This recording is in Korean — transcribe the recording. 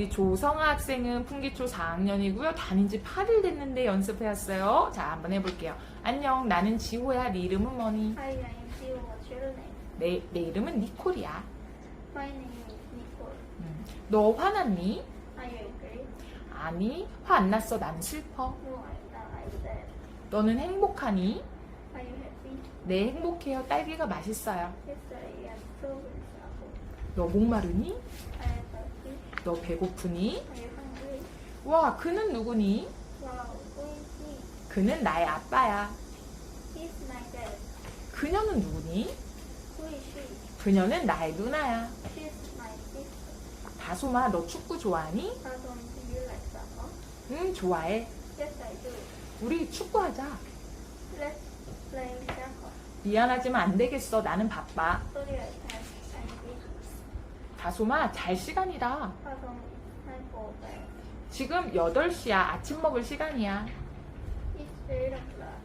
우리 조성아 학생은 풍기초 4학년이고요. 다닌 지 8일 됐는데 연습해왔어요. 자, 한번 해볼게요. 안녕, 나는 지호야. 네 이름은 뭐니? Hi, I am Gio. What's your name? 내, 내 이름은 니콜이야. My name is Nicole. 음, 너 화났니? Are you angry? 아니, 화 안 났어. 난 슬퍼. No, I'm not. I'm sad. 너는 행복하니? Are you happy? 네, 행복해요. 딸기가 맛있어요. Yes, I am strawberries apple. 너 목마르니? I am thirsty. 너 배고프니? 와, 그는 누구니? 그는 나의 아빠야. 그녀는 누구니? 그녀는 나의 누나야. 다솜아, 너 축구 좋아하니? 응, 좋아해. 우리 축구하자. 미안하지만 안 되겠어. 나는 바빠. 다솜아, 잘 시간이다. 지금 8시야. 아침 먹을 시간이야. It's 8 o'clock.